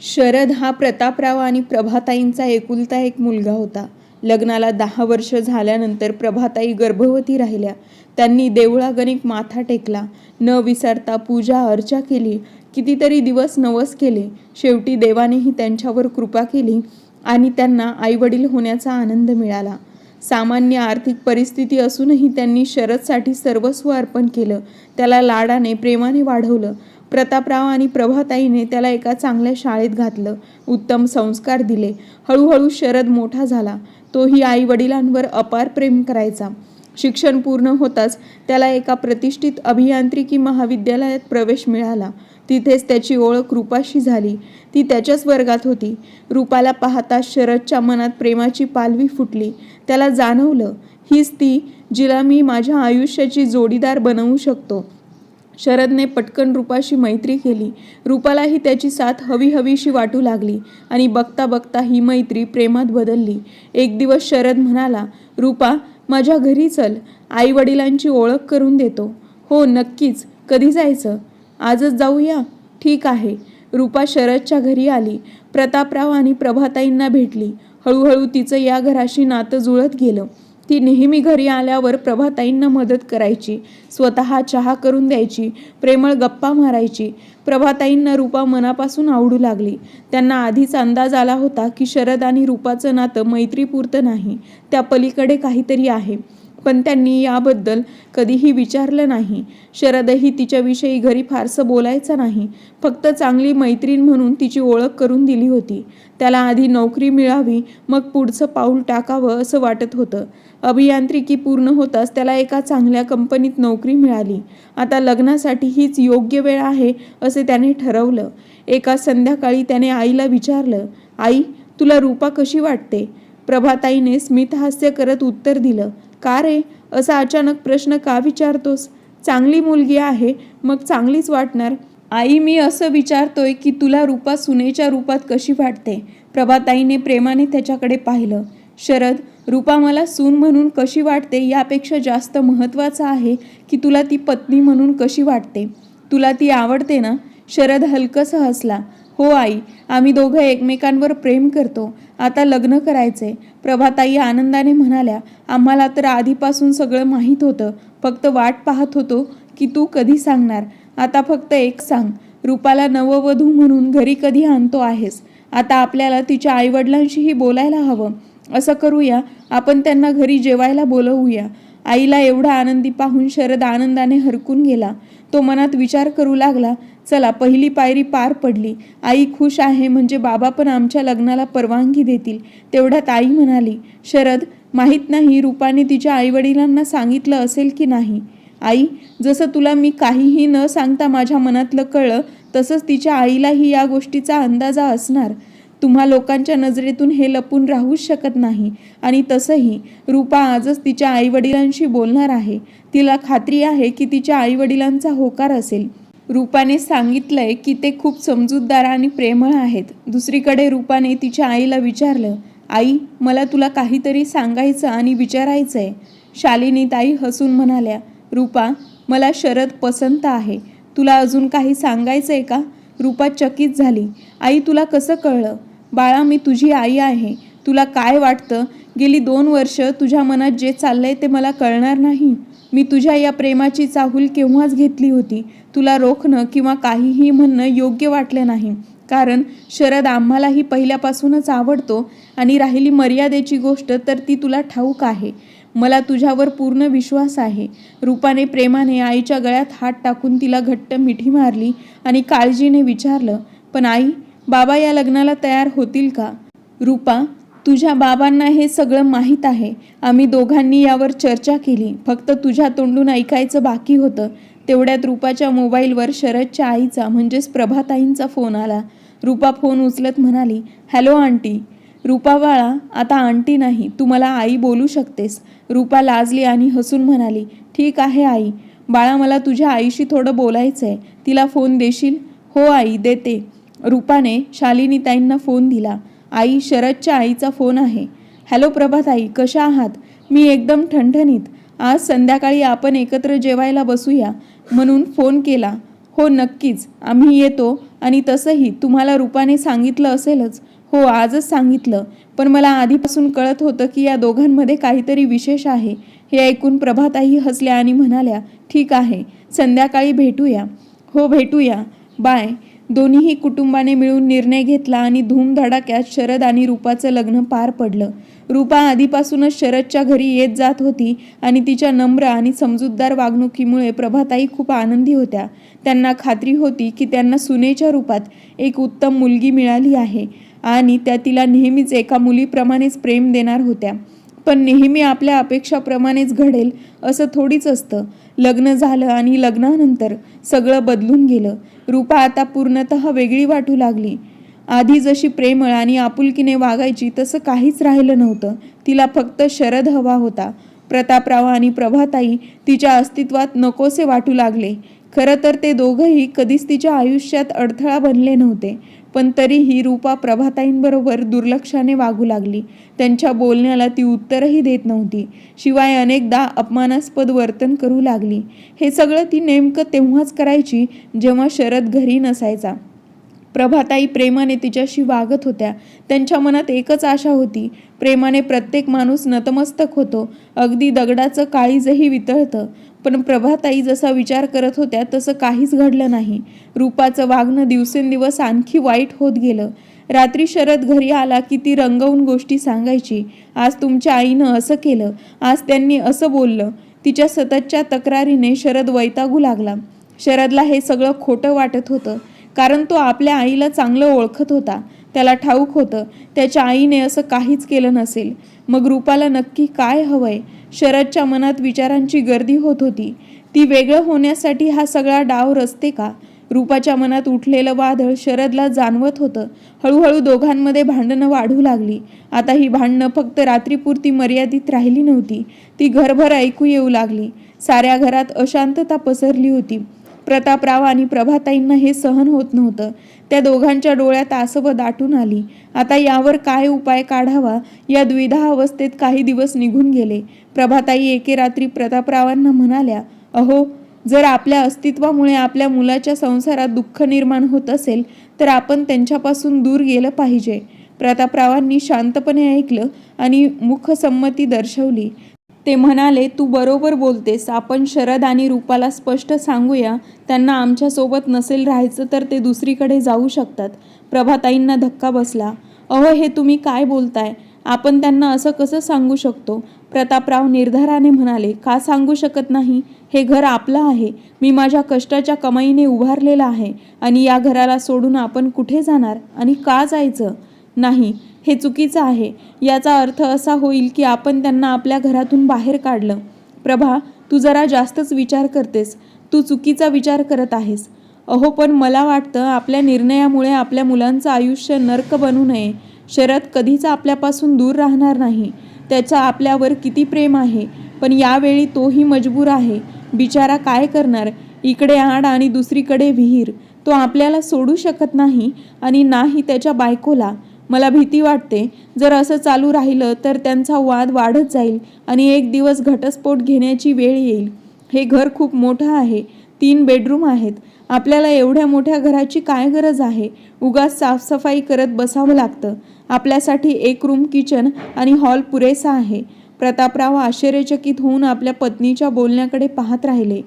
शरद हा प्रतापराव आणि प्रभाताईंचा एकुलता एक मुलगा होता. लग्नाला दहा वर्ष झाल्यानंतर प्रभाताई गर्भवती राहिल्या. त्यांनी देवळागणिक माथा टेकला. न विसरता पूजा अर्चा केली. कितीतरी दिवस नवस केले. शेवटी देवानेही त्यांच्यावर कृपा केली आणि त्यांना आईवडील होण्याचा आनंद मिळाला. सामान्य आर्थिक परिस्थिती असूनही त्यांनी शरदसाठी सर्वस्व अर्पण केलं. त्याला लाडाने प्रेमाने वाढवलं. प्रतापराव आणि प्रभाताईने त्याला एका चांगल्या शाळेत घातलं. उत्तम संस्कार दिले. हळूहळू शरद मोठा झाला. तोही आई वडिलांवर अपार प्रेम करायचा. शिक्षण पूर्ण होताच त्याला एका प्रतिष्ठित अभियांत्रिकी महाविद्यालयात प्रवेश मिळाला. तिथेच त्याची ओळख रूपाशी झाली. ती त्याच्याच वर्गात होती. रूपाला पाहता शरदच्या मनात प्रेमाची पालवी फुटली. त्याला जाणवलं हीच ती जिला मी माझ्या आयुष्याची जोडीदार बनवू शकतो. शरदने पटकन रूपाशी मैत्री केली. रूपालाही त्याची साथ हवी हवीशी वाटू लागली आणि बघता बघता ही मैत्री प्रेमात बदलली. एक दिवस शरद म्हणाला रूपा माझ्या घरी चल. आई वडिलांची ओळख करून देतो. हो नक्कीच. कधी जायचं? आजच जाऊया. ठीक आहे. रूपा शरदच्या घरी आली. प्रतापराव आणि प्रभाताईंना भेटली. हळूहळू तिचं या घराशी नातं जुळत गेलं. ती नेहमी घरी आल्यावर प्रभाताईंना मदत करायची. स्वतः चहा करून द्यायची. प्रेमळ गप्पा मारायची. प्रभाताईंना रूपा मनापासून आवडू लागली. त्यांना आधीच अंदाज आला होता की शरद आणि रूपाचं नातं मैत्रीपुरतं नाही. त्या पलीकडे काहीतरी आहे. पण त्यांनी याबद्दल कधीही विचारलं नाही. शरदही तिच्याविषयी घरी फारसं बोलायचं नाही. फक्त चांगली मैत्रीण म्हणून तिची ओळख करून दिली होती. त्याला आधी नोकरी मिळावी मग पुढचं पाऊल टाकावं असं वाटत होतं. अभियांत्रिकी पूर्ण होताच त्याला एका चांगल्या कंपनीत नोकरी मिळाली. आता लग्नासाठी हीच योग्य वेळ आहे असे त्याने ठरवलं. एका संध्याकाळी त्याने आईला विचारलं आई तुला रूपा कशी वाटते? प्रभाताईने स्मितहास्य करत उत्तर दिलं का रे? असा अचानक प्रश्न का विचारतोस? चांगली मुलगी आहे मग चांगलीच वाटणार. आई मी असं विचारतोय की तुला रूपा सुनेच्या रूपात कशी वाटते? प्रभाताईने प्रेमाने त्याच्याकडे पाहिलं. शरद रूपा मला सून म्हणून कशी वाटते यापेक्षा जास्त महत्त्वाचं आहे की तुला ती पत्नी म्हणून कशी वाटते? तुला ती आवडते ना? शरद हलकंसं हसला. हो आई आम्ही दोघं एकमेकांवर प्रेम करतो. आता लग्न करायचंय. प्रभाताई आनंदाने म्हणाल्या आम्हाला तर आधीपासून सगळं माहीत होतं. फक्त वाट पाहत होतो की तू कधी सांगणार. आता फक्त एक सांग. रूपाला नववधू म्हणून घरी कधी आणतो आहेस? आता आपल्याला तिच्या आईवडिलांशीही बोलायला हवं. असं करूया आपण त्यांना घरी जेवायला बोलवूया. आईला एवढा आनंदी पाहून शरद आनंदाने हरकून गेला. तो मनात विचार करू लागला चला पहिली पायरी पार पडली. आई खुश आहे म्हणजे बाबा पण आमच्या लग्नाला परवानगी देतील तेवढ्यात आई म्हणाली शरद माहीत नाही रूपाने तिच्या आईवडिलांना सांगितलं असेल की नाही. आई जसं तुला मी काहीही न सांगता माझ्या मनातलं कळलं तसंच तिच्या आईलाही या गोष्टीचा अंदाजा असणार. तुम्हा लोकांच्या नजरेतून हे लपून राहूच शकत नाही. आणि तसंही रूपा आजच तिच्या आईवडिलांशी बोलणार आहे. तिला खात्री आहे की तिच्या आईवडिलांचा होकार असेल. रूपाने सांगितलंय की ते खूप समजूतदार आणि प्रेमळ आहेत. दुसरीकडे रूपाने तिच्या आईला विचारलं आई मला तुला काहीतरी सांगायचं आणि विचारायचं आहे शालिनी ताई हसून म्हणाल्या रूपा मला शरद पसंत आहे. तुला अजून काही सांगायचं आहे का? रूपा चकित झाली. आई तुला कसं कळलं? बाळा मी तुझी आई आहे. तुला काय वाटतं? गेली दोन वर्ष तुझ्या मनात जे चाललंय ते मला कळणार नाही. मी तुझ्या या प्रेमाची चाहूल केव्हाच घेतली होती? तुला रोखणं किंवा काहीही म्हणणं योग्य वाटलं नाही. कारण शरद आम्हालाही पहिल्यापासूनच आवडतो आणि राहिली मर्यादेची गोष्ट तर ती तुला ठाऊक आहे. मला तुझ्यावर पूर्ण विश्वास आहे. रूपाने प्रेमाने आईच्या गळ्यात हात टाकून तिला घट्ट मिठी मारली आणि काळजीने विचारलं पण आई बाबा या लग्नाला तयार होतील का? रूपा तुझ्या बाबांना हे सगळं माहीत आहे. आम्ही दोघांनी यावर चर्चा केली. फक्त तुझ्या तोंडून ऐकायचं बाकी होतं. तेवढ्यात रूपाच्या मोबाईलवर शरदच्या आईचा म्हणजेच प्रभाताईंचा फोन आला. रूपा फोन उचलत म्हणाली हॅलो आंटी. रूपा बाळा आता आंटी नाही. तू मला आई बोलू शकतेस. रूपा लाजली आणि हसून म्हणाली ठीक आहे आई. बाळा मला तुझ्या आईशी थोडं बोलायचं आहे तिला फोन देशील? हो आई देते. रूपाने शालिनीताईंना फोन दिला. आई शरदच्या आईचा फोन आहे. हॅलो प्रभाताई कशा आहात? मी एकदम ठणठणीत. आज संध्याकाळी आपण एकत्र जेवायला बसूया म्हणून फोन केला. हो नक्कीच. आम्ही येतो आणि तसंही तुम्हाला रूपाने सांगितलं असेलच. हो आजच सांगितलं. पण मला आधीपासून कळत होतं की या दोघांमध्ये काहीतरी विशेष आहे. हे ऐकून प्रभाताई हसल्या आणि म्हणाल्या ठीक आहे. संध्याकाळी भेटूया. हो भेटूया. बाय. दोन्हीही कुटुंबाने मिळून निर्णय घेतला आणि धूमधडाक्यात शरद आणि रूपाचं लग्न पार पडलं. रूपा आधीपासूनच शरदच्या घरी येत जात होती आणि तिच्या नम्र आणि समजूतदार वागणुकीमुळे प्रभाताई खूप आनंदी होत्या. त्यांना खात्री होती की त्यांना सुनेच्या रूपात एक उत्तम मुलगी मिळाली आहे आणि त्या तिला नेहमीच एका मुलीप्रमाणेच प्रेम देणार होत्या. पण नेहमी आपल्या अपेक्षाप्रमाणेच घडेल असं थोडीच असतं. लग्न झालं आणि लग्नानंतर सगळं बदलून गेलं. रूपा आता पूर्णतः वेगळी वाटू लागली. आधी जशी प्रेमळ आणि आपुलकीने वागायची तसं काहीच राहिलं नव्हतं. तिला फक्त शरद हवा होता. प्रतापराव आणि प्रभाताई तिच्या अस्तित्वात नकोसे वाटू लागले. खरं तर ते दोघंही कधीच तिच्या आयुष्यात अडथळा बनले नव्हते पण तरीही रूपा प्रभाताईंबरोबर दुर्लक्षाने वागू लागली. त्यांच्या बोलण्याला ती उत्तरही देत नव्हती. शिवाय अनेकदा अपमानास्पद वर्तन करू लागली. हे सगळं ती नेमकं तेव्हाच करायची जेव्हा शरद घरी नसायचा. प्रभाताई प्रेमाने तिच्याशी वागत होत्या. त्यांच्या मनात एकच आशा होती. प्रेमाने प्रत्येक माणूस नतमस्तक होतो. अगदी दगडाचं काळीजही वितळतं. पण प्रभाताई जसा विचार करत होत्या तसं काहीच घडलं नाही. रूपाचं वागणं दिवसेंदिवस आणखी वाईट होत गेलं. रात्री शरद घरी आला की ती रंगवून गोष्टी सांगायची. आज तुमच्या आईनं असं केलं. आज त्यांनी असं बोललं. तिच्या सततच्या तक्रारीने शरद वैतागू लागला. शरदला हे सगळं खोटं वाटत होतं. कारण तो आपल्या आईला चांगलं ओळखत होता. त्याला ठाऊक होतं त्याच्या आईने असं काहीच केलं नसेल. मग रूपाला नक्की काय हवंय? शरदच्या मनात विचारांची गर्दी होत होती. ती वेगळं होण्यासाठी हा सगळा डाव रचते का? रूपाच्या मनात उठलेलं वादळ शरदला जाणवत होतं. हळूहळू दोघांमध्ये भांडणं वाढू लागली. आता ही भांडणं फक्त रात्रीपुरती मर्यादित राहिली नव्हती. ती घरभर ऐकू येऊ लागली. साऱ्या घरात अशांतता पसरली होती. प्रतापराव आणि प्रभाताईंना हे सहन होत नव्हतं. त्या दोघांच्या डोळ्यात आसव दाटून आली. आता यावर काय उपाय काढावा? या द्विधा अवस्थेत काही दिवस निघून गेले. प्रभाताई एके रात्री प्रतापरावांना म्हणाल्या अहो जर आपल्या अस्तित्वामुळे आपल्या मुलाच्या संसारात दुःख निर्माण होत असेल तर आपण त्यांच्यापासून दूर गेलं पाहिजे. प्रतापरावांनी शांतपणे ऐकलं आणि मुखसंमती दर्शवली. ते म्हणाले तू बरोबर बोलतेस. आपण शरद आणि रूपाला स्पष्ट सांगूया. त्यांना आमच्यासोबत नसेल राहायचं तर ते दुसरीकडे जाऊ शकतात. प्रभाताईंना धक्का बसला. अहो हे तुम्ही काय बोलताय? आपण त्यांना असं कसं सांगू शकतो? प्रतापराव निर्धाराने म्हणाले का सांगू शकत नाही? हे घर आपलं आहे. मी माझ्या कष्टाच्या कमाईने उभारलेलं आहे. आणि या घराला सोडून आपण कुठे जाणार? आणि का जायचं? नाही. हे चुकीचं आहे. याचा अर्थ असा होईल की आपण त्यांना आपल्या घरातून बाहेर काढलं. प्रभा तू जरा जास्तच विचार करतेस. तू चुकीचा विचार करत आहेस. अहो पण मला वाटतं आपल्या निर्णयामुळे आपल्या मुलांचं आयुष्य नर्क बनू नये. शरद कधीच आपल्यापासून दूर राहणार नाही. त्याचा आपल्यावर किती प्रेम आहे? पण यावेळी तोही मजबूर आहे. बिचारा काय करणार? इकडे आड आणि दुसरीकडे विहीर. तो आपल्याला सोडू शकत नाही आणि नाही त्याच्या बायकोला. मला भीती वाटते. जर असं चालू राहिलं तर त्यांचा वाद वाढत जाईल आणि एक दिवस घटस्फोट घेण्याची वेळ येईल. हे घर खूप मोठं आहे. तीन बेडरूम आहेत. आपल्याला एवढ्या मोठ्या घराची काय गरज आहे? उगाच साफसफाई करत बसावं लागतं. आपल्यासाठी एक रूम किचन आणि हॉल पुरेसा आहे. प्रतापराव आश्चर्यचकित होऊन आपल्या पत्नीच्या बोलण्याकडे पाहत राहिले.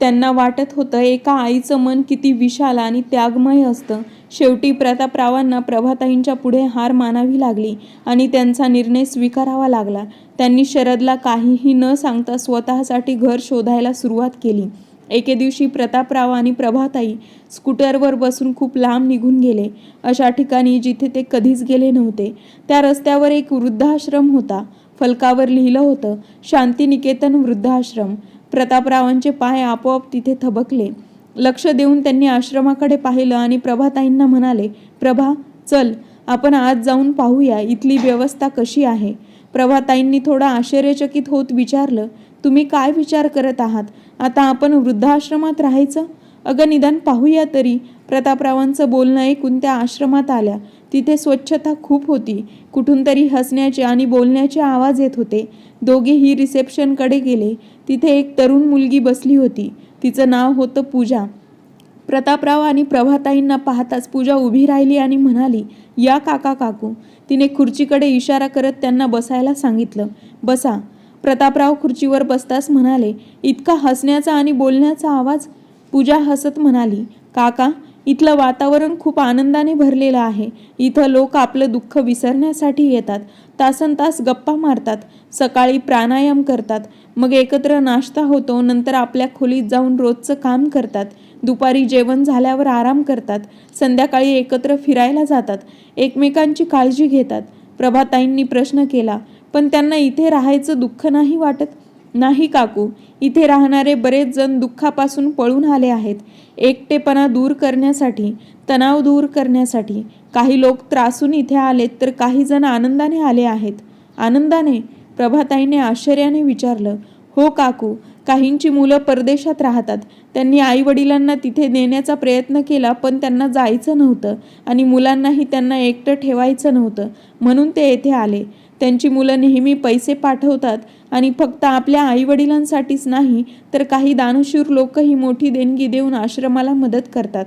त्यांना वाटत होतं एका आईचं मन किती विशाल आणि त्यागमय असतं. शेवटी प्रतापरावांना प्रभाताईंच्या पुढे हार मानावी लागली आणि त्यांचा निर्णय स्वीकारावा लागला. त्यांनी शरदला काहीही न सांगता स्वतःसाठी घर शोधायला सुरुवात केली. एके दिवशी प्रतापराव आणि प्रभाताई स्कूटरवर बसून खूप लांब निघून गेले. अशा ठिकाणी जिथे ते कधीच गेले नव्हते. त्या रस्त्यावर एक वृद्धाश्रम होता. फलकावर लिहिलं होतं शांतिनिकेतन वृद्धाश्रम. प्रतापरावांचे पाय आपोआप तिथे थबकले. लक्ष देऊन त्यांनी आश्रमाकडे पाहिलं आणि प्रभाताईंना म्हणाले प्रभा चल आपण आज जाऊन पाहूया इथली व्यवस्था कशी आहे. प्रभाताईंनी थोडा आश्चर्यचकित होत विचारलं तुम्ही काय विचार करत आहात? आता आपण वृद्धाश्रमात राहायचं? अगं निदान पाहूया तरी. प्रतापरावांचं बोलणं ऐकून त्या आश्रमात आल्या. तिथे स्वच्छता खूप होती. कुठून तरी हसण्याचे आणि बोलण्याचे आवाज येत होते. दोघेही रिसेप्शनकडे गेले. तिथे एक तरुण मुलगी बसली होती. तिचं नाव होतं पूजा. प्रतापराव आणि प्रभाताईंना पाहताच पूजा उभी राहिली आणि म्हणाली या काका काकू. तिने खुर्चीकडे इशारा करत त्यांना बसायला सांगितलं. बसा. प्रतापराव खुर्चीवर बसताच म्हणाले इतका हसण्याचा आणि बोलण्याचा आवाज. पूजा हसत म्हणाली काका इथलं वातावरण खूप आनंदाने भरलेलं आहे. इथं लोक आपलं दुःख विसरण्यासाठी येतात. तासन तास गप्पा मारतात सकाळी प्राणायाम करतात मग एकत्र नाश्ता होतो नंतर आपल्या खोलीत जाऊन रोजचं काम करतात दुपारी जेवण झाल्यावर आराम करतात संध्याकाळी एकत्र फिरायला जातात एकमेकांची काळजी घेतात. प्रभाताईंनी प्रश्न केला पण त्यांना इथे राहायचं दुःख नाही वाटत? नाही काकू इथे राहणारे बरेच जण दुःखापासून पळून आले आहेत एकटेपणा दूर करण्यासाठी तणाव दूर करण्यासाठी. काही लोक त्रासून इथे आलेत तर काही जण आनंदाने आले आहेत. आनंदाने प्रभाताईने आश्चर्याने विचारलं हो काकू काहींची मुलं परदेशात राहतात. त्यांनी आई वडिलांना तिथे नेण्याचा प्रयत्न केला पण त्यांना जायचं नव्हतं आणि मुलांनाही त्यांना एकटं ठेवायचं नव्हतं. म्हणून ते येथे आले. त्यांची मुलं नेहमी पैसे पाठवतात आणि फक्त आपल्या आईवडिलांसाठीच नाही तर काही दानशूर लोकही मोठी देणगी देऊन आश्रमाला मदत करतात.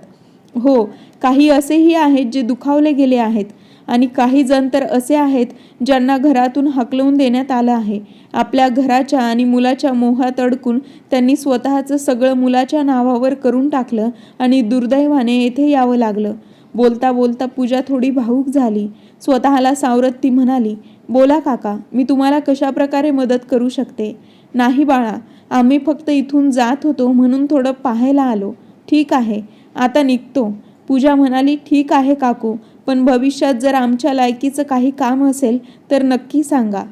हो काही असेही आहेत जे दुखावले गेले आहेत आणि काही जण तर असे आहेत ज्यांना घरातून हकलवून देण्यात आलं आहे. आपल्या घराच्या आणि मुलाच्या मोहात अडकून त्यांनी स्वतःचं सगळं मुलाच्या नावावर करून टाकलं आणि दुर्दैवाने येथे यावं लागलं. बोलता बोलता पूजा थोडी भावूक झाली. स्वतःला सावरत ती म्हणाली बोला काका मी तुम्हाला कशा प्रकारे मदत करू शकते? नाही बाळा आम्ही फक्त इथून जात होतो म्हणून थोडं पाहायला आलो. ठीक आहे आता निघतो. पूजा म्हणाली ठीक आहे काकू पण भविष्यात जर आमच्या लायकीचं काही काम असेल तर नक्की सांगा.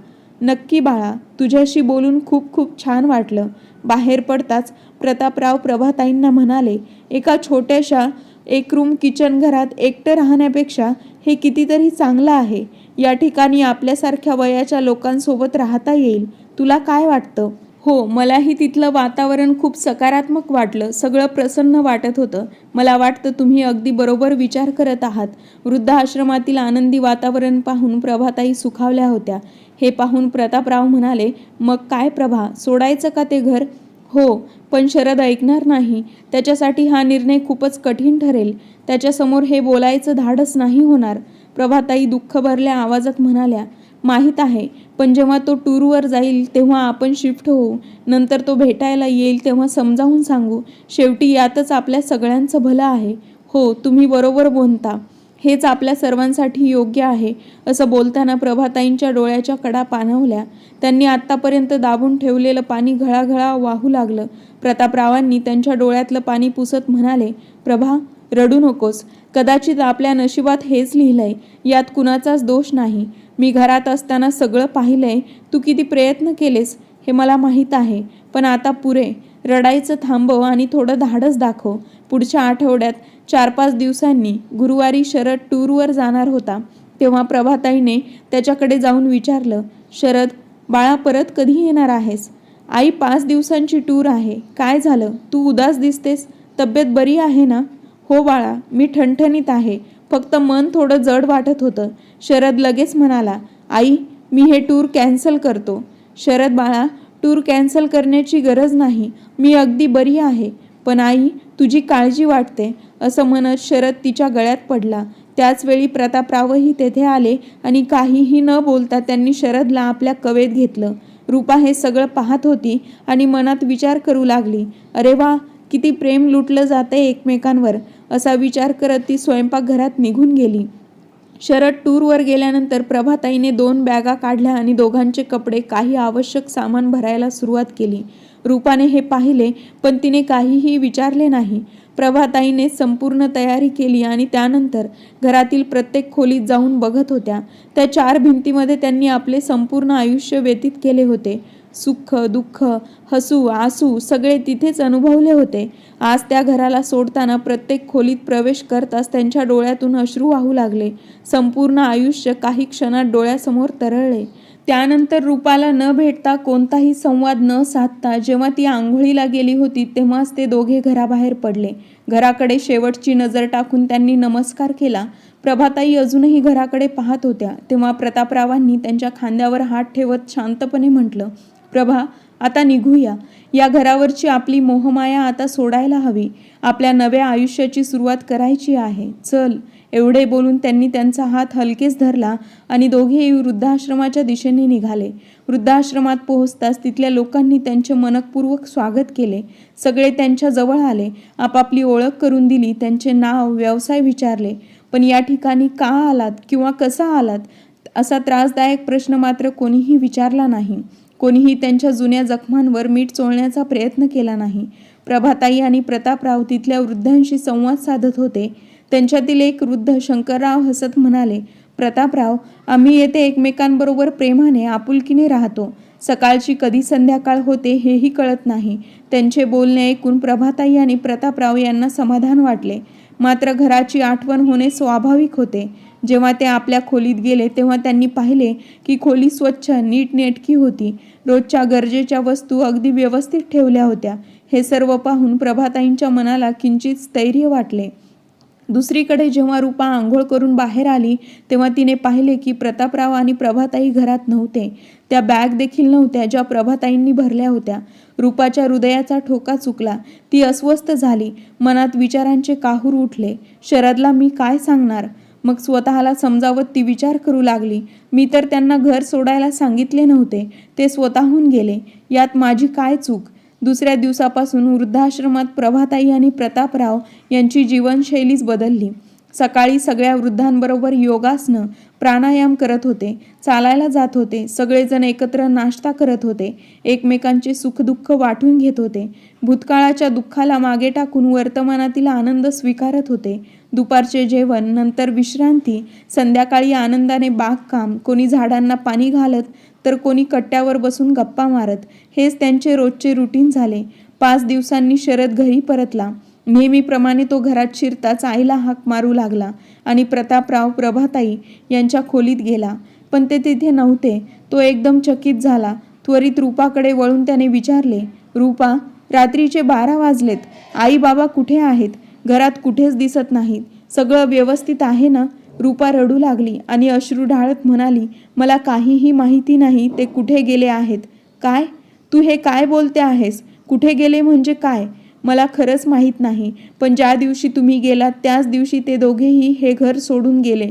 नक्की बाळा तुझ्याशी बोलून खूप खूप छान वाटलं. बाहेर पडताच प्रतापराव प्रभाताईंना म्हणाले एका छोट्याशा एक रूम किचन घरात एकटं राहण्यापेक्षा हे कितीतरी चांगलं आहे. या ठिकाणी आपल्यासारख्या वयाच्या लोकांसोबत राहता येईल. तुला काय वाटतं? हो मलाही तिथलं वातावरण खूप सकारात्मक वाटलं. सगळं प्रसन्न वाटत होतं. मला वाटतं तुम्ही अगदी बरोबर विचार करत आहात. वृद्धाश्रमातील आनंदी वातावरण पाहून प्रभाताई सुखावल्या होत्या. हे पाहून प्रतापराव म्हणाले मग काय प्रभा सोडायचं का ते घर? हो पण शरद ऐकणार नाही. त्याच्यासाठी हा निर्णय खूपच कठीण ठरेल. त्याच्यासमोर हे बोलायचं धाडस नाही होणार. प्रभाताई दुःख भरल्या आवाजात म्हणाल्या माहीत आहे. पण जेव्हा तो टूरवर जाईल तेव्हा आपण शिफ्ट होऊ. नंतर तो भेटायला येईल तेव्हा समजावून सांगू. शेवटी यातच आपल्या सगळ्यांचं भलं आहे. हो तुम्ही बरोबर बोलता. हेच आपल्या सर्वांसाठी योग्य आहे. असं बोलताना प्रभाताईंच्या डोळ्याच्या कडा पाणवल्या त्यांनी आत्तापर्यंत दाबून ठेवलेलं पाणी घळाघळा वाहू लागलं. प्रतापरावांनी त्यांच्या डोळ्यातलं पाणी पुसत म्हणाले प्रभा रडू नकोस. कदाचित आपल्या नशिबात हेच लिहिलंय. यात कुणाचाच दोष नाही. मी घरात असताना सगळं पाहिलंय. तू किती प्रयत्न केलेस हे मला माहीत आहे. पण आता पुरे. रडायचं थांबव आणि थोडं धाडस दाखव. पुढच्या आठवड्यात चार पाच दिवसांनी गुरुवारी शरद टूरवर जाणार होता. तेव्हा प्रभाताईने त्याच्याकडे जाऊन विचारलं शरद बाळा परत कधी येणार आहेस? आई पाच दिवसांची टूर आहे. काय झालं? तू उदास दिसतेस. तब्येत बरी आहे ना? हो बाळा मी ठणठणीत आहे. फक्त मन थोडं जड वाटत होतं. शरद लगेच म्हणाला आई मी हे टूर कॅन्सल करतो. शरद बाळा टूर कॅन्सल करण्याची गरज नाही. मी अगदी बरी आहे. पण आई तुझी काळजी वाटते. असं म्हणत शरद तिच्या गळ्यात पडला. त्याचवेळी प्रतापरावही तेथे आले आणि काहीही न बोलता त्यांनी शरदला आपल्या कवेत घेतलं. रूपा हे सगळं पाहत होती आणि मनात विचार करू लागली. अरे वा किती प्रेम लुटलं जाते एकमेकांवर. असा विचार करत ती स्वयंपाकघरात निघून गेली. शरद टूरवर गेल्यानंतर प्रभाताईने दोन बॅगा काढल्या आणि दोघांचे कपडे काही आवश्यक सामान भरायला सुरुवात केली. रूपाने हे पाहिले पण तिने काहीही विचारले नाही. प्रभाताईने संपूर्ण तयारी केली आणि त्यानंतर घरातील प्रत्येक खोलीत जाऊन बघत होत्या. त्या चार भिंतीमध्ये त्यांनी आपले संपूर्ण आयुष्य व्यतीत केले होते. सुख दुःख हसू आसू सगळे तिथेच अनुभवले होते. आज त्या घराला सोडताना प्रत्येक खोलीत प्रवेश करताच त्यांच्या डोळ्यातून अश्रू वाहू लागले. संपूर्ण आयुष्य काही क्षणात डोळ्यासमोर तरळले. त्यानंतर रूपाला न भेटता कोणताही संवाद न साधता जेव्हा ती आंघोळीला गेली होती तेव्हाच ते दोघे घराबाहेर पडले. घराकडे शेवटची नजर टाकून त्यांनी नमस्कार केला. प्रभाताई अजूनही घराकडे पाहत होत्या. तेव्हा प्रतापरावांनी त्यांच्या खांद्यावर हात ठेवत शांतपणे म्हटलं प्रभा आता निघूया. या घरावरची आपली मोहमाया आता सोडायला हवी. आपल्या नव्या आयुष्याची सुरुवात करायची आहे. चल एवढे बोलून त्यांनी त्यांचा हात हलकेच धरला आणि दोघेही वृद्धाश्रमाच्या दिशेने निघाले. वृद्धाश्रमात पोहोचताच तिथल्या लोकांनी त्यांचे मनकपूर्वक स्वागत केले. सगळे त्यांच्या जवळ आले. आपापली ओळख करून दिली. त्यांचे नाव व्यवसाय विचारले. पण या ठिकाणी का आलात किंवा कसा आलात? असा त्रासदायक प्रश्न मात्र कोणीही विचारला नाही. कोणीही त्यांच्या जुन्या जखमांवर मीठ चोळण्याचा प्रयत्न केला नाही. प्रभाताई आणि प्रतापराव तिथल्या वृद्धांशी संवाद साधत होते. त्यांच्यातील एक वृद्ध शंकरराव हसत म्हणाले प्रतापराव आम्ही येथे एकमेकांबरोबर प्रेमाने आपुलकीने राहतो. सकाळची कधी संध्याकाळ होते हेही कळत नाही. त्यांचे बोलणे ऐकून प्रभाताई आणि प्रतापराव यांना समाधान वाटले. मात्र घराची आठवण होणे स्वाभाविक होते. जेव्हा ते आपल्या खोलीत गेले तेव्हा त्यांनी पाहिले की खोली स्वच्छ नीटनेटकी होती. रोजच्या गरजेच्या वस्तू अगदी व्यवस्थित ठेवल्या होत्या. हे सर्व पाहून प्रभाताईंच्या मनाला किंचित स्थैर्य वाटले. दुसरीकडे जेव्हा रूपा आंघोळ करून बाहेर आली तेव्हा तिने पाहिले की प्रतापराव आणि प्रभाताई घरात नव्हते. त्या बॅग देखील नव्हत्या ज्या प्रभाताईंनी भरल्या होत्या. रूपाच्या हृदयाचा ठोका चुकला. ती अस्वस्थ झाली. मनात विचारांचे काहूर उठले. शरदला मी काय सांगणार? मग स्वतःला समजावत ती विचार करू लागली. मी तर त्यांना घर सोडायला सांगितले नव्हते. ते स्वतःहून गेले. यात माझी काय चूक? दुसऱ्या दिवसापासून वृद्धाश्रमात प्रभाताई आणि प्रतापराव यांची जीवनशैलीच बदलली. सकाळी सगळ्या वृद्धांबरोबर योगासनं प्राणायाम करत होते. चालायला जात होते. सगळेजण एकत्र नाश्ता करत होते. एकमेकांचे सुखदुःख वाटून घेत होते. भूतकाळाच्या दुःखाला मागे टाकून वर्तमानातील आनंद स्वीकारत होते. दुपारचे जेवण नंतर विश्रांती संध्याकाळी आनंदाने बागकाम कोणी झाडांना पाणी घालत तर कोणी कट्ट्यावर बसून गप्पा मारत हेच त्यांचे रोजचे रुटीन झाले. पाच दिवसांनी शरद घरी परतला. नेहमीप्रमाणे तो घरात शिरताच आईला हाक मारू लागला आणि प्रतापराव प्रभाताई यांच्या खोलीत गेला. पण ते तिथे नव्हते. तो एकदम चकित झाला. त्वरित रूपाकडे वळून त्याने विचारले रूपा रात्रीचे बारा वाजलेत. आई बाबा कुठे आहेत? घरात कुठेच दिसत नाहीत. सगळं व्यवस्थित आहे ना? रूपा रडू लागली आणि अश्रू ढाळत म्हणाली मला काहीही माहिती नाही ते कुठे गेले आहेत? काय? तू हे काय बोलते आहेस? कुठे गेले म्हणजे काय? मला खरंच माहीत नाही पण ज्या दिवशी तुम्ही गेलात त्याच दिवशी ते दोघेही हे घर सोडून गेले.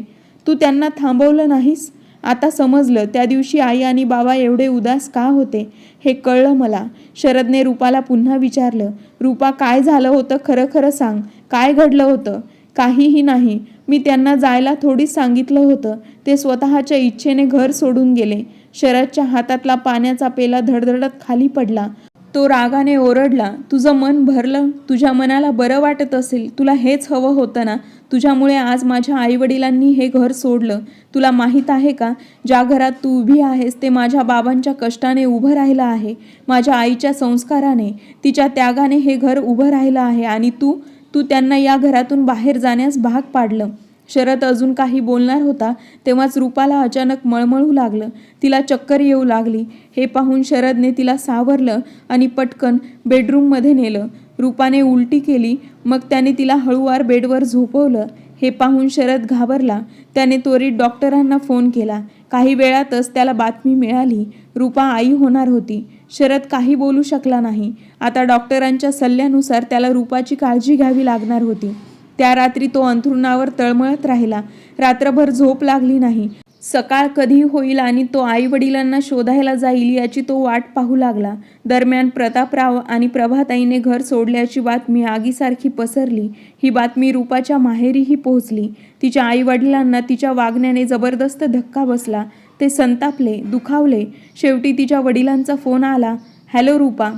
तू त्यांना थांबवलं नाहीस? आता समजलं त्या दिवशी आई आणि बाबा एवढे उदास का होते? हे कळलं मला. शरदने रूपाला पुन्हा विचारलं रूपा काय झालं होतं? खरं खरं सांग. काय घडलं होतं? काहीही नाही. मी त्यांना जायला थोडीच सांगितलं होतं. ते स्वतःच्या इच्छेने घर सोडून गेले. शरदच्या हातातला पाण्याचा पेला धडधडत खाली पडला. तो रागाने ओरडला तुझं मन भरलं तुझ्या मनाला बरं वाटत असेल तुला हेच हवं होतं ना? तुझ्यामुळे आज माझ्या आईवडिलांनी हे घर सोडलं. तुला माहीत आहे का ज्या घरात तू उभी आहेस ते माझ्या बाबांच्या कष्टाने उभं राहिलं आहे माझ्या आईच्या संस्काराने. तिच्या त्यागाने हे घर उभं राहिलं आहे आणि तू तू त्यांना या घरातून बाहेर जाण्यास भाग पाडलं. शरद अजून काही बोलणार होता तेव्हाच रूपाला अचानक मळमळू लागलं. तिला चक्कर येऊ लागली. हे पाहून शरदने तिला सावरलं आणि पटकन बेडरूममध्ये नेलं. रूपाने उलटी केली मग त्याने तिला हळूवार बेडवर झोपवलं. हे पाहून शरद घाबरला. त्याने त्वरित डॉक्टरांना फोन केला. काही वेळातच त्याला बातमी मिळाली. रूपा आई होणार होती. शरद काही बोलू शकला नाही. आता डॉक्टरांच्या सल्ल्यानुसार त्याला रूपाची काळजी घ्यावी लागणार होती. त्या रात्री तो अंथरुणावर तळमळत राहिला. रात्रभर झोप लागली नाही. सकाळ कधी होईल आणि तो आई वडिलांना शोधायला जाईल याची तो वाट पाहू लागला. दरम्यान प्रतापराव आणि प्रभाताईने घर सोडल्याची बातमी आगीसारखी पसरली. ही बातमी रूपाच्या माहेरीही पोहोचली. तिच्या आई वडिलांना तिच्या वागण्याने जबरदस्त धक्का बसला. ते संतापले दुखावले. शेवटी तिच्या वडिलांचा फोन आला हॅलो रूपा.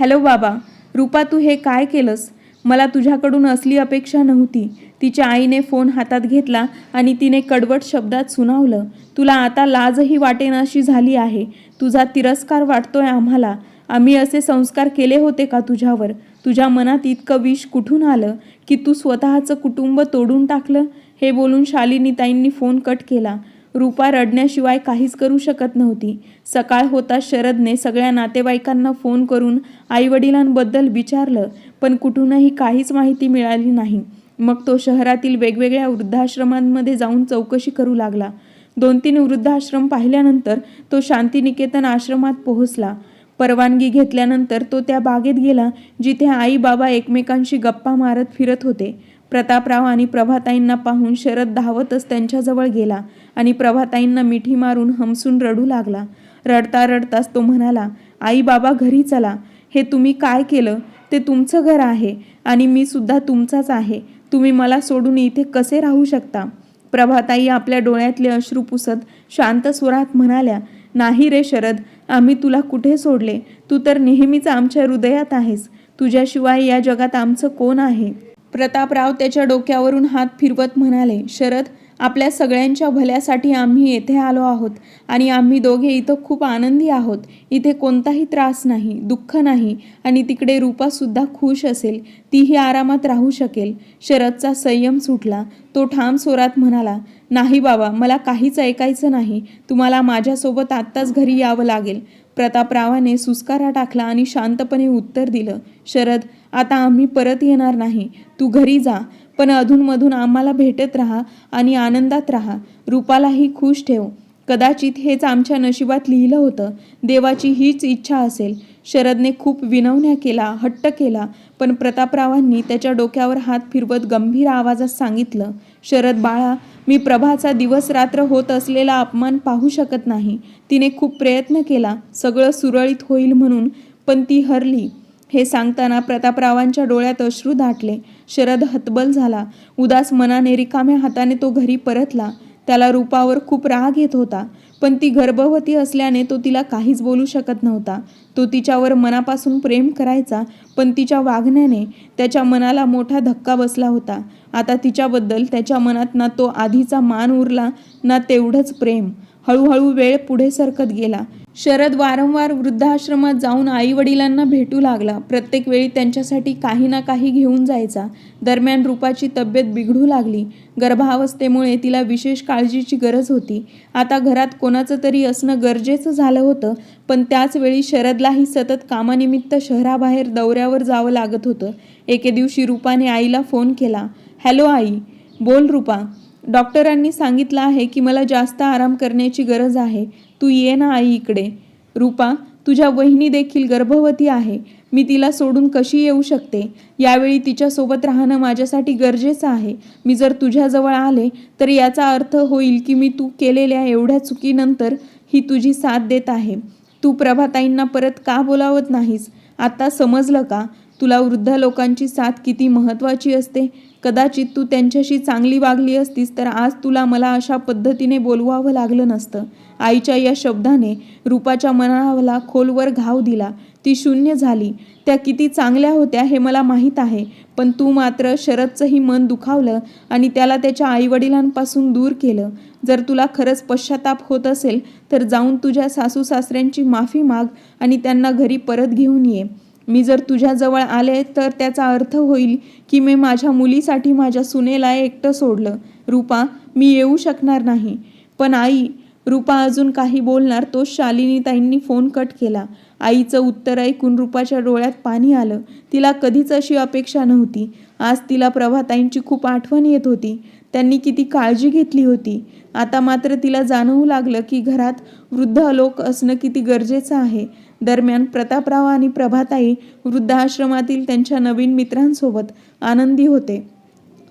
हॅलो बाबा. रूपा तू हे काय केलंस? मला तुझ्याकडून असली अपेक्षा नव्हती. तिच्या आईने फोन हातात घेतला आणि तिने कडवट शब्दात सुनावलं तुला आता लाजही वाटेनाशी झाली आहे. तुझा तिरस्कार वाटतोय आम्हाला. आम्ही असे संस्कार केले होते का तुझ्यावर? तुझ्या मनात इतकं विष कुठून आलं की तू स्वतःचं कुटुंब तोडून टाकलं? हे बोलून शालिनीताईंनी फोन कट केला. रूपा रडण्याशिवाय काहीच करू शकत नव्हती. सकाळ होता शरदने सगळ्या नातेवाईकांना फोन करून आईवडिलांबद्दल विचारलं पण कुठूनही काहीच माहिती मिळाली नाही. मग तो शहरातील वेगवेगळ्या वृद्धाश्रमांमध्ये जाऊन चौकशी करू लागला. दोन तीन वृद्धाश्रम पाहिल्यानंतर तो शांतिनिकेतन आश्रमात पोहोचला. परवानगी घेतल्यानंतर तो त्या बागेत गेला जिथे आई बाबा एकमेकांशी गप्पा मारत फिरत होते. प्रतापराव आणि प्रभाताईंना पाहून शरद धावतच त्यांच्याजवळ गेला आणि प्रभाताईंना मिठी मारून हमसून रडू लागला. रडता रडताच तो म्हणाला आई बाबा घरी चला. हे तुम्ही काय केलं? ते तुमचं घर आहे आणि मी सुद्धा तुमचाच आहे. तुम्ही मला सोडून इथे कसे राहू शकता? प्रभाताई आपल्या डोळ्यातले अश्रू पुसत शांत स्वरात म्हणाल्या नाही रे शरद आम्ही तुला कुठे सोडले? तू तर नेहमीच आमच्या हृदयात आहेस. तुझ्याशिवाय या जगात आमचं कोण आहे? प्रतापराव त्याच्या डोक्यावरून हात फिरवत म्हणाले शरद आपल्या सगळ्यांच्या भल्यासाठी आम्ही येथे आलो आहोत आणि आम्ही दोघे इथं खूप आनंदी आहोत. इथे कोणताही त्रास नाही दुःख नाही आणि तिकडे रूपासुद्धा खुश असेल तीही आरामात राहू शकेल. शरदचा संयम सुटला. तो ठाम स्वरात म्हणाला नाही बाबा मला काहीच ऐकायचं नाही. तुम्हाला माझ्यासोबत आत्ताच घरी यावं लागेल. प्रतापरावाने सुस्कारा टाकला आणि शांतपणे उत्तर दिलं शरद आता आम्ही परत येणार नाही. तू घरी जा. पण अधूनमधून आम्हाला भेटत राहा आणि आनंदात राहा. रूपालाही खुश ठेव. कदाचित हेच आमच्या नशिबात लिहिलं होतं. देवाची हीच इच्छा असेल. शरदने खूप विनवण्या केला हट्ट केला पण प्रतापरावांनी त्याच्या डोक्यावर हात फिरवत गंभीर आवाजात सांगितलं शरद बाळा मी प्रभाचा दिवस रात्र होत असलेला अपमान पाहू शकत नाही. तिने खूप प्रयत्न केला. सगळं सुरळीत होईल म्हणून पण ती हरली. हे सांगताना प्रतापरावांच्या डोळ्यात अश्रू दाटले. शरद हतबल झाला. उदास मनाने रिकाम्या हाताने तो घरी परतला. त्याला रूपावर खूप राग येत होता. पण ती गर्भवती असल्याने तो तिला काहीच बोलू शकत नव्हता. तो तिच्यावर मनापासून प्रेम करायचा पण तिच्या वागण्याने त्याच्या मनाला मोठा धक्का बसला होता. आता तिच्याबद्दल त्याच्या मनात ना तो आधीचा मान उरला ना तेवढंच प्रेम. हळूहळू वेळ पुढे सरकत गेला. शरद वारंवार वृद्धाश्रमात जाऊन आई वडिलांना भेटू लागला. प्रत्येक वेळी त्यांच्यासाठी काही ना काही घेऊन जायचा. दरम्यान रूपाची तब्येत बिघडू लागली. गर्भावस्थेमुळे तिला विशेष काळजीची गरज होती. आता घरात कोणाचं तरी असणं गरजेचं झालं होतं पण त्याचवेळी शरदलाही सतत कामानिमित्त शहराबाहेर दौऱ्यावर जावं लागत होतं. एके दिवशी रूपाने आईला फोन केला. हॅलो आई. बोल रूपा. डॉक्टरांनी सांगितलं आहे की मला जास्त आराम करण्याची गरज आहे. तू ये ना आई इकडे. रूपा तुझ्या वहिनी देखील गर्भवती आहे. मी तिला सोडून कशी येऊ शकते? यावेळी तिच्यासोबत राहणं माझ्यासाठी गरजेचं आहे. मी जर तुझ्याजवळ आले तर याचा अर्थ होईल की मी तू केलेल्या एवढ्या चुकीनंतर ही तुझी साथ देत आहे. तू प्रभाताईंना परत का बोलावत नाहीस? आता समजलं का? तुला वृद्ध लोकांची साथ किती महत्त्वाची असते? कदाचित तू त्यांच्याशी चांगली वागली असतीस तर आज तुला मला अशा पद्धतीने बोलवावं लागलं नसतं. आईच्या या शब्दाने रूपाच्या मनाला खोलवर घाव दिला. ती शून्य झाली. त्या किती चांगल्या होत्या हे मला माहीत आहे पण तू मात्र शरदचंही मन दुखावलं आणि त्याला त्याच्या आईवडिलांपासून दूर केलं. जर तुला खरंच पश्चाताप होत असेल तर जाऊन तुझ्या सासू सासऱ्यांची माफी माग आणि त्यांना घरी परत घेऊन ये. मी जर तुझ्याजवळ आले तर त्याचा अर्थ होईल की मी माझ्या मुलीसाठी माझ्या सुनेला एकटं सोडलं. रूपा मी येऊ शकणार नाही. पण आई रूपा अजून काही बोलणार तो शालिनीताईंनी फोन कट केला. आईचं उत्तर ऐकून रूपाच्या डोळ्यात पाणी आलं. तिला कधीच अशी अपेक्षा नव्हती. आज तिला प्रभाताईंची खूप आठवण येत होती. त्यांनी किती काळजी घेतली होती. आता मात्र तिला जाणवू लागलं की घरात वृद्ध लोक असणं किती गरजेचं आहे. दरम्यान प्रतापराव आणि प्रभाताई वृद्धाश्रमातील त्यांच्या नवीन मित्रांसोबत आनंदी होते.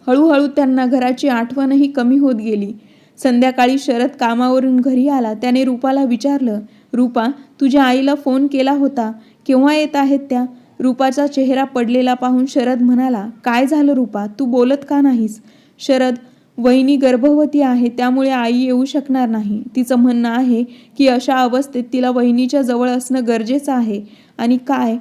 हळूहळू त्यांना घराची आठवणही कमी होत गेली. संध्याकाळी शरद कामावरून घरी आला. त्याने रूपाला विचारलं रूपा तुझ्या आईला फोन केला होता. केव्हा येत आहेत त्या? रूपाचा चेहरा पडलेला पाहून शरद म्हणाला काय झालं रूपा? तू बोलत का नाहीस? शरद वहिनी गर्भवती आहे त्यामुळे आई येऊ शकणार नाही. तिचं म्हणणं आहे की अशा अवस्थेत तिला वहिनीच्या जवळ असणं गरजेचं आहे. आणि काय?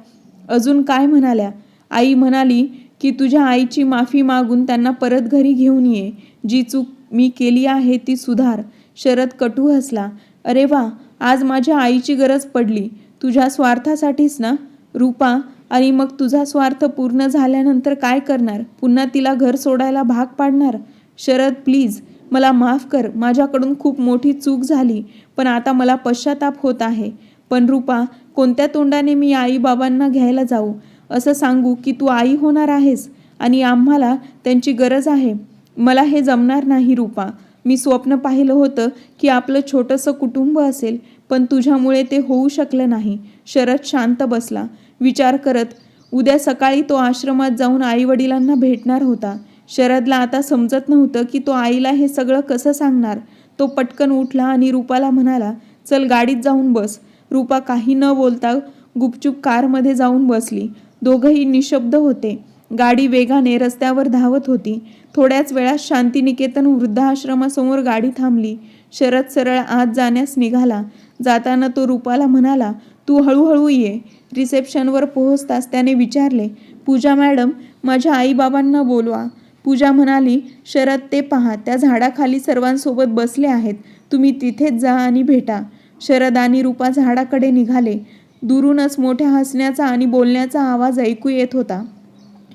अजून काय म्हणाल्या? आई म्हणाली की तुझ्या आईची माफी मागून त्यांना परत घरी घेऊन ये. जी चूक मी केली आहे ती सुधार. शरद कटू हसला. अरे वा आज माझ्या आईची गरज पडली. तुझ्या स्वार्थासाठीच ना? रूपा आणि मग तुझा स्वार्थ पूर्ण झाल्यानंतर काय करणार? पुन्हा तिला घर सोडायला भाग पाडणार? शरद प्लीज मला माफ कर. माझ्याकडून खूप मोठी चूक झाली पण आता मला पश्चाताप होत आहे. पण रूपा कोणत्या तोंडाने मी आईबाबांना घ्यायला जाऊ? असं सांगू की तू आई होणार आहेस आणि आम्हाला त्यांची गरज आहे. मला हे जमणार नाही रूपा. मी स्वप्न पाहिलं होतं की आपलं छोटंसं कुटुंब असेल पण तुझ्यामुळे ते होऊ शकलं नाही. शरद शांत बसला. विचार करत उद्या सकाळी तो आश्रमात जाऊन आईवडिलांना भेटणार होता. शरदला आता समजत नव्हतं की तो आईला हे सगळं कसं सांगणार. तो पटकन उठला आणि रूपाला म्हणाला चल गाडीत जाऊन बस. रूपा काही न बोलता गुपचूप कारमध्ये जाऊन बसली. दोघंही निशब्द होते. गाडी वेगाने रस्त्यावर धावत होती. थोड्याच वेळात शांतिनिकेतन वृद्धाश्रमासमोर गाडी थांबली. शरद सरळ आत जाण्यास निघाला. जाताना तो रूपाला म्हणाला तू हळूहळू ये. रिसेप्शनवर पोहोचताच त्याने विचारले पूजा मॅडम माझ्या आईबाबांना बोलवा. पूजा म्हणाली शरद ते पहा त्या झाडाखाली सर्वांसोबत बसले आहेत. तुम्ही तिथेच जा आणि भेटा. शरद आणि रूपा झाडाकडे निघाले. दुरूनच मोठ्या हसण्याचा आणि बोलण्याचा आवाज ऐकू येत होता.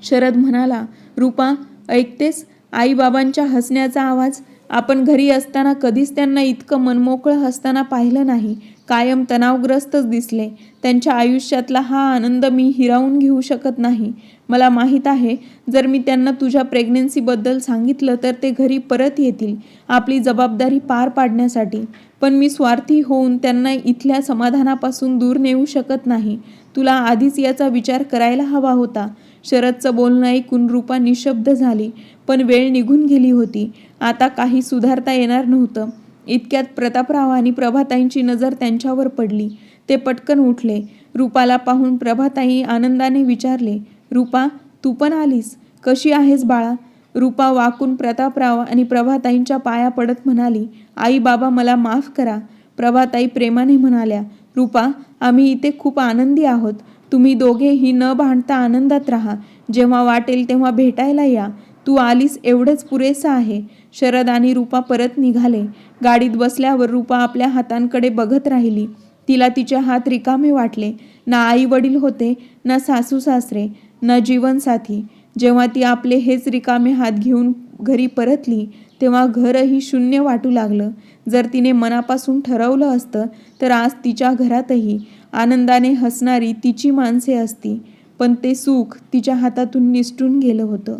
शरद म्हणाला रूपा ऐकतेस? आईबाबांच्या हसण्याचा आवाज? आपण घरी असताना कधीच त्यांना इतकं मनमोकळं हसताना पाहिलं नाही. कायम तणावग्रस्तच दिसले. त्यांच्या आयुष्यातला हा आनंद मी हिरावून घेऊ शकत नाही. मला माहीत आहे जर मी त्यांना तुझ्या प्रेग्नेन्सीबद्दल सांगितलं तर ते घरी परत येतील आपली जबाबदारी पार पाडण्यासाठी. पण मी स्वार्थी होऊन त्यांना इथल्या समाधानापासून दूर नेऊ शकत नाही. तुला आधीच याचा विचार करायला हवा होता. शरदचं बोलणं ऐकून रूपा निशब्द झाली पण वेळ निघून गेली होती. आता काही सुधारता येणार नव्हतं. इतक्यात प्रतापराव आणि प्रभाताईंची नजर त्यांच्यावर पडली. ते पटकन उठले. रूपाला पाहून प्रभाताई आनंदाने विचारले रूपा तू पण आलीस? कशी आहेस बाळा? रूपा वाकून प्रतापराव आणि प्रभाताईंच्या पाया पडत म्हणाली आई बाबा मला माफ करा. प्रभाताई प्रेमाने म्हणाल्या रूपा आम्ही इथे खूप आनंदी आहोत. तुम्ही दोघेही न भांडता आनंदात राहा. जेव्हा वाटेल तेव्हा भेटायला या. तू आलीस एवढंच पुरेसं आहे. शरद आणि रूपा परत निघाले. गाडीत बसल्यावर रूपा आपल्या हातांकडे बघत राहिली. तिला तिचे हात रिकामे वाटले. ना आई वडील होते ना सासू सासरे ना जीवनसाथी जेव्हा ती आपले हेच रिकामे हात घेऊन घरी परतली तेव्हा घरही शून्य वाटू लागलं. जर तिने मनापासून ठरवलं असतं तर आज तिच्या घरातही आनंदाने हसणारी तिची माणसे असती. पण ते सुख तिच्या हातातून निसटून गेलं होतं.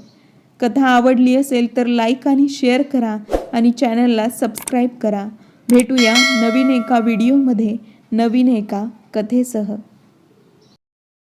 कथा आवडली असेल तर लाईक आणि शेअर करा आणि चॅनलला सबस्क्राईब करा. भेटूया नवीन एका व्हिडिओमध्ये नवीन एका कथेसह.